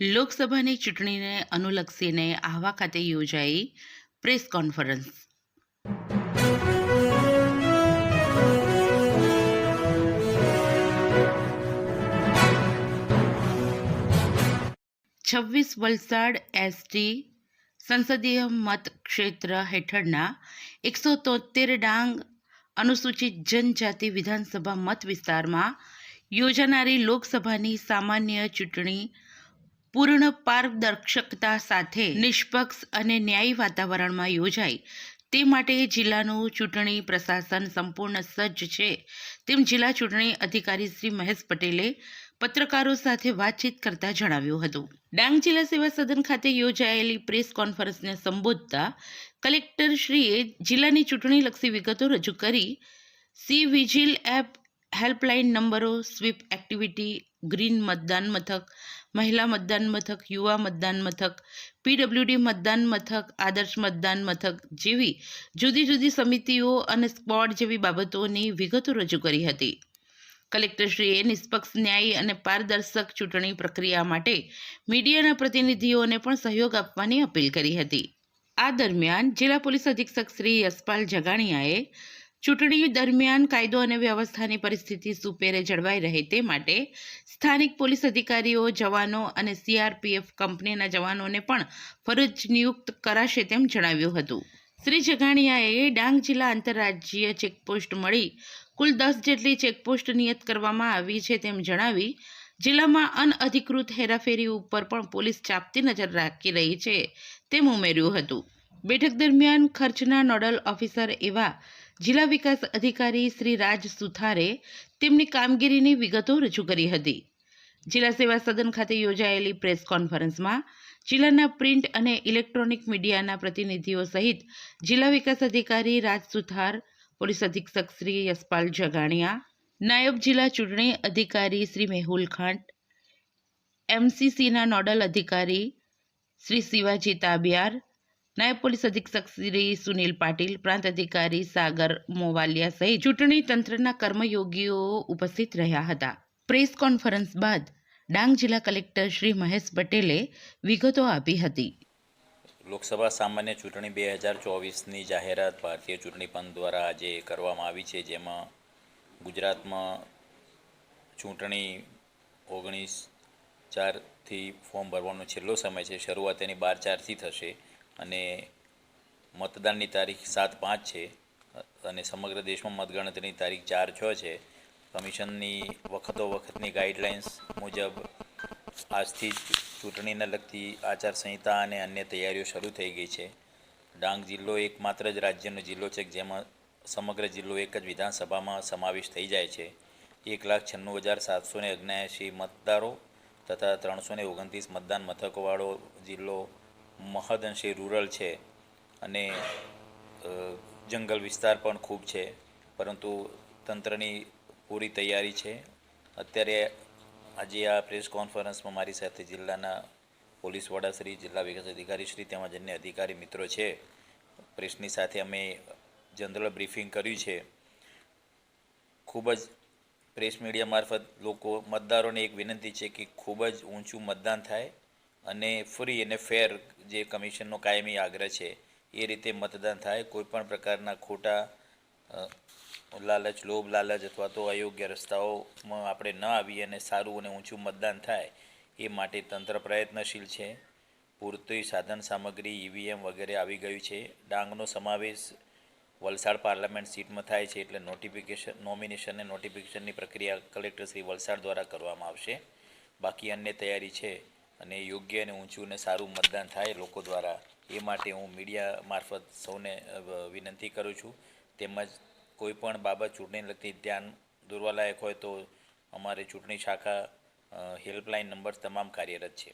લોકસભાની ચૂંટણીને અનુલક્ષીને આહવા ખાતે યોજાઈ પ્રેસ કોન્ફરન્સ. છવ્વીસ વલસાડ એસટી સંસદીય મત ક્ષેત્ર હેઠળના એકસો તોતેર ડાંગ અનુસૂચિત જનજાતિ વિધાનસભા મત વિસ્તારમાં યોજાનારી લોકસભાની સામાન્ય ચૂંટણી પૂર્ણ પારદર્શકતા સાથે નિષ્પક્ષ અને ન્યાયી વાતાવરણમાં યોજાય. તે માટે જિલ્લાનું ચૂંટણી પ્રશાસન સંપૂર્ણ સજ્જ છે. તેમ જિલ્લા ચૂંટણી અધિકારી શ્રી મહેશ પટેલે પત્રકારો સાથે વાતચીત કરતા જણાવ્યું હતું. ડાંગ જિલ્લા સેવા સદન ખાતે યોજાયેલી પ્રેસ કોન્ફરન્સને સંબોધતા કલેક્ટરશ્રીએ જિલ્લાની ચૂંટણીલક્ષી વિગતો રજૂ કરી. સી વિજિલ એપ હેલ્પલાઇન નંબરો, સ્વીપ એક્ટિવિટી, ગ્રીન મતદાન મથક મહિલા મતદાન મથક, યુવા મતદાન મથક, પીડબ્લ્યુડી મતદાન મથક, આદર્શ મતદાન મથક જેવી જુદી જુદી સમિતિઓ અને સ્પોટ જેવી બાબતોની વિગતો રજૂ કરી હતી. કલેક્ટરશ્રીએ નિષ્પક્ષ, ન્યાયી અને પારદર્શક ચૂંટણી પ્રક્રિયા માટે મીડિયાના પ્રતિનિધિઓને પણ સહયોગ આપવાની અપીલ કરી હતી. આ દરમિયાન જિલ્લા પોલીસ અધિક્ષક શ્રી યશપાલ જગાણીયાએ ચૂંટણી દરમિયાન કાયદો અને વ્યવસ્થાની પરિસ્થિતિ સુપેરે જળવાઈ રહે તે માટે સ્થાનિક પોલીસ અધિકારીઓ, જવાનો અને સીઆરપીએફ કંપનીના જવાનોને પણ ફરજ નિયુક્ત કરાશે તેમ જણાવ્યું હતું. શ્રી જગાણીયાએ ડાંગ જિલ્લા આંતરરાજ્ય ચેકપોસ્ટ મળી કુલ દસ જેટલી ચેકપોસ્ટ નિયત કરવામાં આવી છે તેમ જણાવી, જિલ્લામાં અનઅધિકૃત હેરાફેરી ઉપર પણ પોલીસ ચાપતી નજર રાખી રહી છે તેમ ઉમેર્યું હતું. બેઠક દરમિયાન ખર્ચના નોડલ ઓફિસર એવા જિલ્લા વિકાસ અધિકારી શ્રી રાજ સુથારે તેમની કામગીરીની વિગતો રજૂ કરી હતી. જિલ્લા સેવા સદન ખાતે યોજાયેલી પ્રેસ કોન્ફરન્સમાં જિલ્લાના પ્રિન્ટ અને ઇલેક્ટ્રોનિક મીડિયાના પ્રતિનિધિઓ સહિત જિલ્લા વિકાસ અધિકારી રાજ સુથાર, પોલીસ અધિક્ષક શ્રી યશપાલ જગાણિયા, નાયબ જિલ્લા ચૂંટણી અધિકારી શ્રી મેહુલ ખાંટ, એમસીસીના નોડલ અધિકારી શ્રી શિવાજી તાબિયાર નાયબ પોલીસ અધિક્ષક શ્રી સુનિલ પાટીલ, પ્રાંત અધિકારી સાગર મોવાલિયા સહિત ચૂંટણી તંત્રના કર્મયોગીઓ ઉપસ્થિત રહ્યા હતા. પ્રેસ કોન્ફરન્સ બાદ ડાંગ જિલ્લા કલેક્ટર શ્રી મહેશ પટેલે વિગતો આપી હતી. લોકસભા સામાન્ય ચૂંટણી બે હજાર ચોવીસની જાહેરાત ભારતીય ચૂંટણી પંચ દ્વારા આજે કરવામાં આવી છે, જેમાં ગુજરાતમાં ચૂંટણી ઓગણીસ ચારથી ફોર્મ ભરવાનો છેલ્લો સમય છે. શરૂઆત એની બાર ચારથી થશે. અને મતદાનની તારીખ સાત પાંચ છે અને સમગ્ર દેશમાં મતગણતરીની તારીખ ચાર છ છે. કમિશનની વખતો વખતની ગાઈડલાઇન્સ મુજબ આજથી ચૂંટણીને લગતી આચારસંહિતા અને અન્ય તૈયારીઓ શરૂ થઈ ગઈ છે. ડાંગ જિલ્લો એકમાત્ર જ રાજ્યનો જિલ્લો છે જેમાં સમગ્ર જિલ્લો એક જ વિધાનસભામાં સમાવેશ થઈ જાય છે. એક લાખ છન્નું હજાર સાતસો ને મતદારો તથા ત્રણસો ઓગણત્રીસ મતદાન મથકોવાળો જિલ્લો મહદઅંશે રૂરલ છે અને જંગલ વિસ્તાર પણ ખૂબ છે. પરંતુ તંત્રની પૂરી તૈયારી છે. અત્યારે આજે આ પ્રેસ કોન્ફરન્સમાં મારી સાથે જિલ્લાના પોલીસ વડાશ્રી જિલ્લા વિકાસ અધિકારી શ્રી તેમજ અન્ય અધિકારી મિત્રો છે. પ્રેસની સાથે અમે જનરલ બ્રીફિંગ કર્યું છે. ખૂબ જ પ્રેસ મીડિયા મારફત લોકો, મતદારોને એક વિનંતી છે કે ખૂબ જ ઊંચું મતદાન થાય. અને ફ્રી અને ફેર જે કમિશનનો કાયમી આગ્રહ છે, એ રીતે મતદાન થાય. કોઈપણ પ્રકારના ખોટા લાલચ, લોભ, લાલચ અથવા તો અયોગ્ય રસ્તાઓમાં આપણે ન આવીએ અને સારું અને ઊંચું મતદાન થાય, એ માટે તંત્ર પ્રયત્નશીલ છે. પૂરતી સાધન સામગ્રી ઈવીએમ વગેરે આવી ગયું છે. ડાંગનો સમાવેશ વલસાડ પાર્લામેન્ટ સીટમાં થાય છે એટલે નોટિફિકેશન, નોમિનેશન અને નોટિફિકેશનની પ્રક્રિયા કલેક્ટર શ્રી વલસાડ દ્વારા કરવામાં આવશે. બાકી અન્ય તૈયારી છે. અને યોગ્ય અને ઊંચું અને સારું મતદાન થાય લોકો દ્વારા, એ માટે હું મીડિયા મારફત સૌને વિનંતી કરું છું. તેમજ કોઈ પણ બાબત ચૂંટણી લગતી ધ્યાન દોરવાલાયક હોય તો અમારી ચૂંટણી શાખા હેલ્પલાઇન નંબર તમામ કાર્યરત છે.